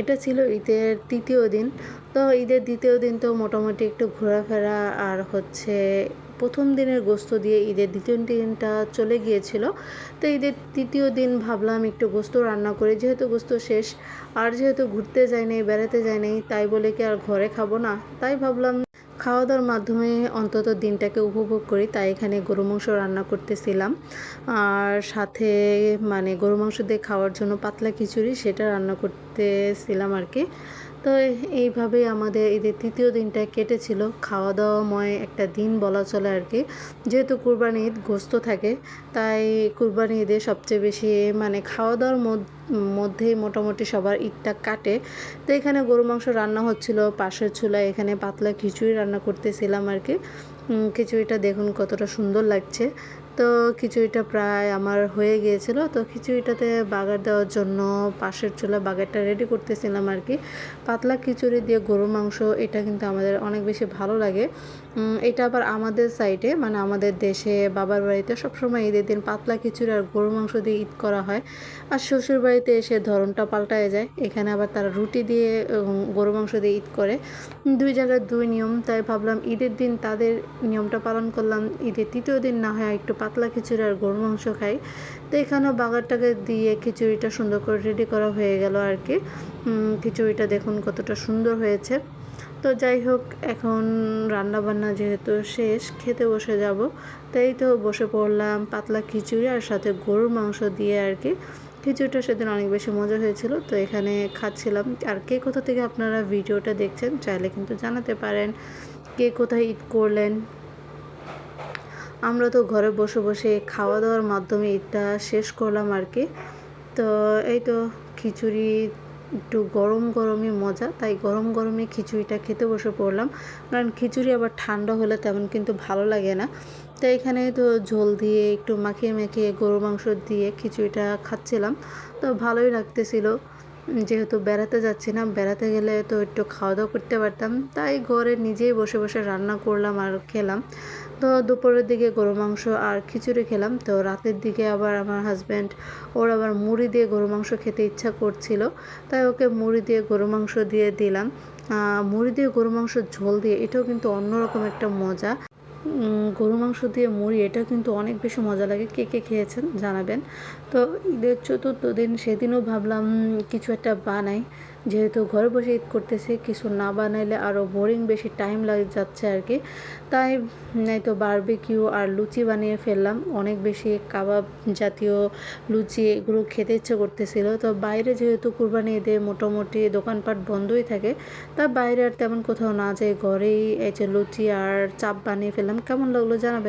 এটা ছিল ঈদের তৃতীয় দিন। তো ঈদের দ্বিতীয় দিন তো মোটামুটি একটু ঘোরাফেরা আর হচ্ছে প্রথম দিনের গোস্ত দিয়ে ঈদের দ্বিতীয় দিনটা চলে গিয়েছিল। তো ঈদের তৃতীয় দিন ভাবলাম একটু গোস্ত রান্না করে। যেহেতু গোস্ত শেষ, আর যেহেতু ঘুরতে যাই নাই বেড়াতে যাই নাই তাই বলে কি আর ঘরে খাব না? তাই ভাবলাম খাওয়া দাওয়ার মাধ্যমে অন্তত দিনটাকে উপভোগ করি, তাই এখানে গরু মাংস রান্না করতেছিলাম। আর সাথে মানে গরু মাংস দিয়ে খাওয়ার জন্য পাতলা খিচুড়ি, সেটা রান্না করতেছিলাম আর কি। তো এইভাবেই আমাদের ঈদের তৃতীয় দিনটা কেটেছিল। খাওয়া দাওয়াময় একটা দিন বলা চলে আর কি। যেহেতু কুরবানি ঈদ গোস্ত থাকে, তাই কুরবানি ঈদে সবচেয়ে বেশি মানে খাওয়া দাওয়ার মধ্যেই মোটামুটি সবার ঈদটা কাটে। তো এখানে গরু মাংস রান্না হচ্ছিল, পাশের চুলায় এখানে পাতলা খিচুড়ি রান্না করতেছিলাম আর কি। খিচুড়িটা দেখুন কতটা সুন্দর লাগছে। তো খিচুড়িটা প্রায় আমার হয়ে গিয়েছিল। তো খিচুড়িটাতে বাগার দেওয়ার জন্য পাশের চুলা বাগারটা রেডি করতেছিলাম আর কি পাতলা খিচুড়ি দিয়ে গরু মাংস, এটা কিন্তু আমাদের অনেক বেশি ভালো লাগে। এটা আবার আমাদের সাইডে মানে আমাদের দেশে, বাবার বাড়িতে সবসময় ঈদের দিন পাতলা খিচুড়ি আর গরু মাংস দিয়ে ঈদ করা হয়। আর শ্বশুর বাড়িতে এসে ধরনটা পাল্টায় যায়। এখানে আবার তারা রুটি দিয়ে গরু মাংস দিয়ে ঈদ করে। দুই জায়গায় দুই নিয়ম, তাই ভাবলাম ঈদের দিন তাদের নিয়মটা পালন করলাম, ঈদের তৃতীয় দিন না হয় একটু পাতলা খিচুড়ি আর গরু মাংস খাই। তো এখানেও বাগারটাকে দিয়ে খিচুড়িটা সুন্দর করে রেডি করা হয়ে গেল আর কি। খিচুড়িটা দেখুন কতটা সুন্দর হয়েছে। তো যাই হোক, এখন রান্না বান্না যেহেতু শেষ, খেতে বসে যাব। তাই তো বসে পড়লাম পাতলা খিচুড়ি আর সাথে গরুর মাংস দিয়ে আর কি। খিচুড়িটা সেদিন অনেক বেশি মজা হয়েছিল, তো এখানে খাচ্ছিলাম। আর কে কোথা থেকে আপনারা ভিডিওটা দেখছেন, চাইলে কিন্তু জানাতে পারেন। কে কোথায় ঈদ করলেন? আমরা তো ঘরে বসে বসে খাওয়া দাওয়ার মাধ্যমে ঈদটা শেষ করলাম আর কি। তো এই তো খিচুড়ি একটু গরম গরমই মজা, তাই গরম গরমে খিচুড়িটা খেতে বসে পড়লাম। কারণ খিচুড়ি আবার ঠান্ডা হলে তেমন কিন্তু ভালো লাগে না। তো এখানে তো ঝোল দিয়ে, একটু মাখিয়ে মাখিয়ে গরু মাংস দিয়ে খিচুড়িটা খাচ্ছিলাম। তো ভালোই লাগতেছিল। যেহেতু বেড়াতে যাচ্ছি না বেড়াতে গেলে তো একটু খাওয়া দাওয়া করতে পারতাম। তাই ঘরে নিজেই বসে বসে রান্না করলাম আর খেলাম। তো দুপুরের দিকে গরু মাংস আর খিচুড়ি খেলাম। তো রাতের দিকে আবার আমার হাজব্যান্ড ওর আবার মুড়ি দিয়ে গরু মাংস খেতে ইচ্ছা করছিল। তাই ওকে মুড়ি দিয়ে গরু মাংস দিয়ে দিলাম। মুড়ি দিয়ে গরু মাংস ঝোল দিয়ে এটাও কিন্তু অন্যরকম একটা মজা। গরু মাংস দিয়ে মুড়ি, এটা কিন্তু অনেক বেশি মজা লাগে। কে কে খেয়েছেন জানাবেন। তো ঈদের চতুর্থ দিন সেদিনও ভাবলাম কিছু একটা বানাই। যেহেতু ঘরে বসে ঈদ করতেছি, কিছু না বানাইলে আরও বোরিং বেশি টাইম লাগে যাচ্ছে আর কি। তাই নাই তো বারবিকিউ আর লুচি বানিয়ে ফেললাম। অনেক বেশি কাবাব জাতীয় লুচি এগুলো খেতে ইচ্ছে করতেছিল। তো বাইরে যেহেতু কুরবানি ঈদে মোটামুটি দোকানপাট বন্ধই থাকে, তা বাইরে আর তেমন কোথাও না যায় ঘরেই এই যে লুচি আর চাপ বানিয়ে ফেললাম। কেমন লাগল জানাবেন?